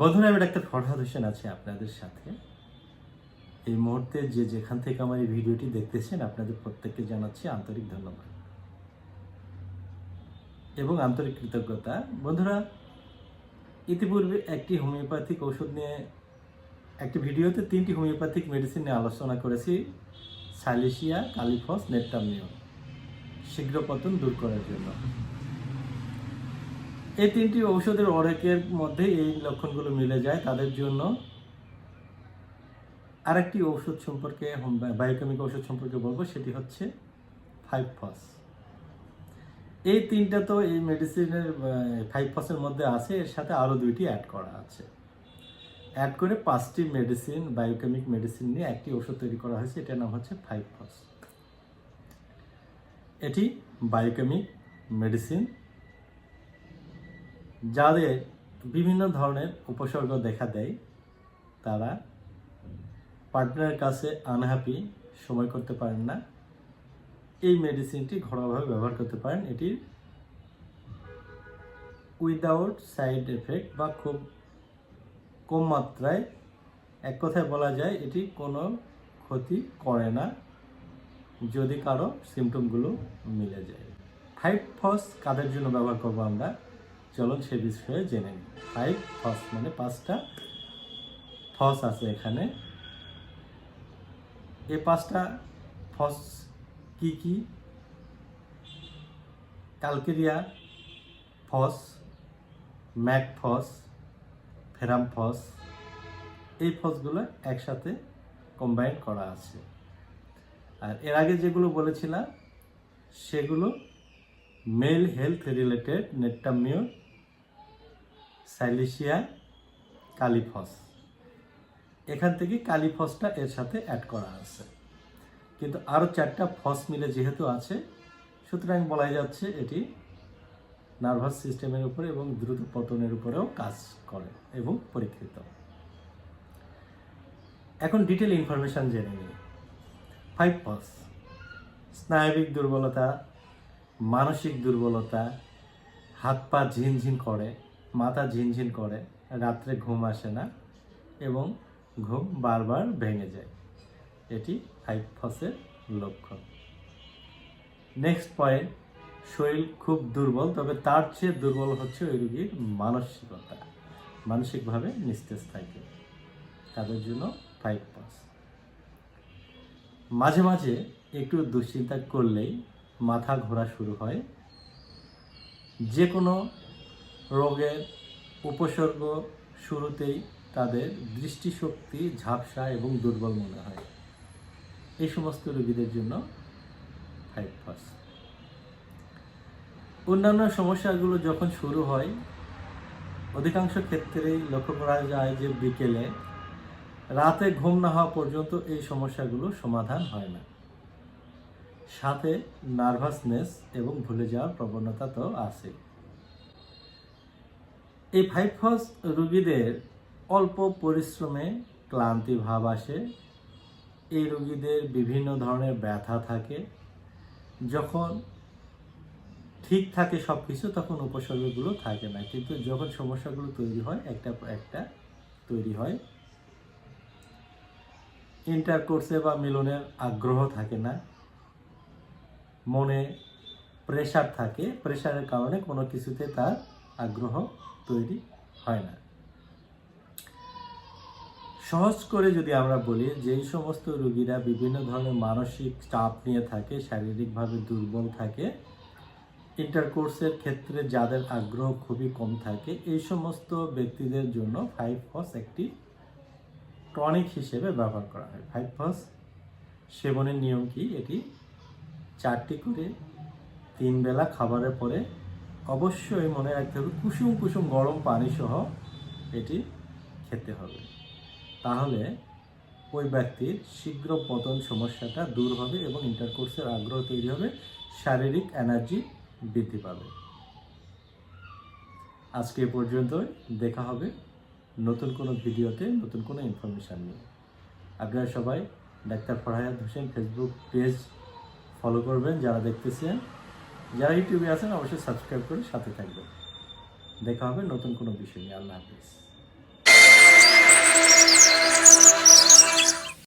বন্ধুরা, আমি ডাক্তার ফরহাদ হোসেন আছি আপনাদের সাথে। এই মুহূর্তে যে যেখান থেকে আমার এই ভিডিওটি দেখতেছেন, আপনাদের প্রত্যেককে জানাচ্ছি আন্তরিক ধন্যবাদ। এবং আন্তরিক কৃতজ্ঞতা। বন্ধুরা, ইতিপূর্বে একটি হোমিওপ্যাথিক ওষুধ নিয়ে একটি ভিডিওতে তিনটি হোমিওপ্যাথিক মেডিসিন নিয়ে আলোচনা করেছি, সাইলেশিয়া, কালিফস শীঘ্র পতন দূর করার জন্য। এই তিনটি ঔষধের অনেকের মধ্যে এই লক্ষণগুলো মিলে যায়, তাদের জন্য আরেকটি ঔষধ সম্পর্কে বায়োকেমিক ঔষধ সম্পর্কে বলব, সেটি হচ্ছে ফাইভ ফস এই তিনটা তো এই মেডিসিনের ফাইভ ফসের মধ্যে আছে, এর সাথে আরও দুইটি অ্যাড করা আছে। অ্যাড করে পাঁচটি মেডিসিন, বায়োকেমিক মেডিসিন নিয়ে একটি ওষুধ তৈরি করা হয়েছে, এটার নাম হচ্ছে ফাইভ ফস এটি বায়োকেমিক মেডিসিন যাদের বিভিন্ন ধরনের উপসর্গ দেখা দেয়, তারা পার্টনারের কাছে আনহ্যাপি সময় করতে পারেন না। এই মেডিসিনটি ঘরোয়াভাবে ব্যবহার করতে পারেন। এটি উইদাউট সাইড এফেক্ট বা খুব কম মাত্রায়, এক কথায় বলা যায়, এটি কোনো ক্ষতি করে না, যদি কারও সিমটমগুলো মিলে যায়। ফাইভ ফস কাদের জন্য ব্যবহার করব আমরা? চলুন সে বিষয়ে জেনে নিই। ফাইভ ফস মানে পাঁচটা ফস আছে এখানে। এই পাঁচটা ফস কি কি? কালকেরিয়া ফস ম্যাক ফস ফেরাম ফস এই ফসগুলো একসাথে কম্বাইন করা আছে। আর এর আগে যেগুলো বলেছিলাম, সেগুলো মেল হেলথ রিলেটেড নেট্টামিও সাইলিশিয়া কালিফস। এখান থেকে কালিফসটা এর সাথে অ্যাড করা আছে। কিন্তু আরও চারটা ফস মিলে যেহেতু আছে, সুতরাং বলা যাচ্ছে এটি নার্ভাস সিস্টেমের উপরে এবং দ্রুত পতনের উপরেও কাজ করে এবং পরীক্ষিত। এখন ডিটেল ইনফরমেশন জেনে নিই। Five phos. স্নায়বিক দুর্বলতা, মানসিক দুর্বলতা হাত পা ঝিনঝিন করে মাথা ঝিনঝিন করে, রাত্রে ঘুম আসে না এবং ঘুম বারবার ভেঙে যায়। এটি হাইফসের লক্ষণ। নেক্সট পয়েন্ট, শরীর খুব দুর্বল, তবে তার চেয়ে দুর্বল হচ্ছে ওই রুগীর মানসিকতা। মানসিকভাবে নিস্তেজ থাকে। তাদের জন্য ফাইভ পাস মাঝে মাঝে একটু দুশ্চিন্তা করলেই মাথা ঘোরা শুরু হয়। যে কোনো রোগের উপসর্গ শুরুতেই তাদের দৃষ্টিশক্তি, ঝাপসা এবং দুর্বল মনে হয়। এই সমস্ত রোগীদের জন্য ফাইভ পাস অন্যান্য সমস্যাগুলো যখন শুরু হয়, অধিকাংশ ক্ষেত্রেই লক্ষ্য করা যায় যে বিকেলে রাতে ঘুম না হওয়া পর্যন্ত এই সমস্যাগুলো সমাধান হয় না। সাথে নার্ভাসনেস এবং ভুলে যাওয়ার প্রবণতা তো আছে এই ফাইফস রোগীদের অল্প পরিশ্রমে ক্লান্তি ভাব আসে। এই রোগীদের বিভিন্ন ধরনের ব্যথা থাকে। যখন ঠিক থাকে সব কিছু তখন উপসর্গগুলো থাকে না। কিন্তু যখন সমস্যাগুলো তৈরি হয়, একটা একটা তৈরি হয়। ইন্টারকোর্সে বা মিলনের আগ্রহ থাকে না। মনে প্রেশার থাকে। প্রেশারের কারণে কোনো কিছুতে তার আগ্রহ তৈরি হয় না। সহজ করে যদি আমরা বলি, যেই সমস্ত রোগীরা বিভিন্ন ধরনের মানসিক চাপ নিয়ে থাকে, শারীরিকভাবে দুর্বল থাকে ইন্টারকোর্সের ক্ষেত্রে যাদের আগ্রহ খুবই কম থাকে, এই সমস্ত ব্যক্তিদের জন্য ফাইভ ফস একটি টনিক হিসেবে ব্যবহার করা হয়। ফাইভ ফস সেবনের নিয়ম কি? এটি চারটি করে তিন বেলা খাবারের পরে অবশ্যই মনে রাখতে হবে, কুসুম কুসুম গরম পানি সহ এটি খেতে হবে। তাহলে ওই ব্যক্তির শীঘ্র পতন সমস্যাটা দূর হবে এবং ইন্টারকোর্সের আগ্রহ তৈরি হবে, শারীরিক এনার্জি বৃদ্ধি পাবে। আজকে এ পর্যন্তই, দেখা হবে নতুন কোনো ভিডিওতে, নতুন কোনো ইনফরমেশান নিয়ে। আপনারা সবাই doctor Farhayat Hossain Facebook page follow করবেন, যারা দেখতেছেন। যারা ইউটিউবে আছেন, অবশ্যই সাবস্ক্রাইব করে সাথে থাকবেন। দেখা হবে নতুন কোনো বিষয় নিয়ে। আল্লাহ হাফিজ।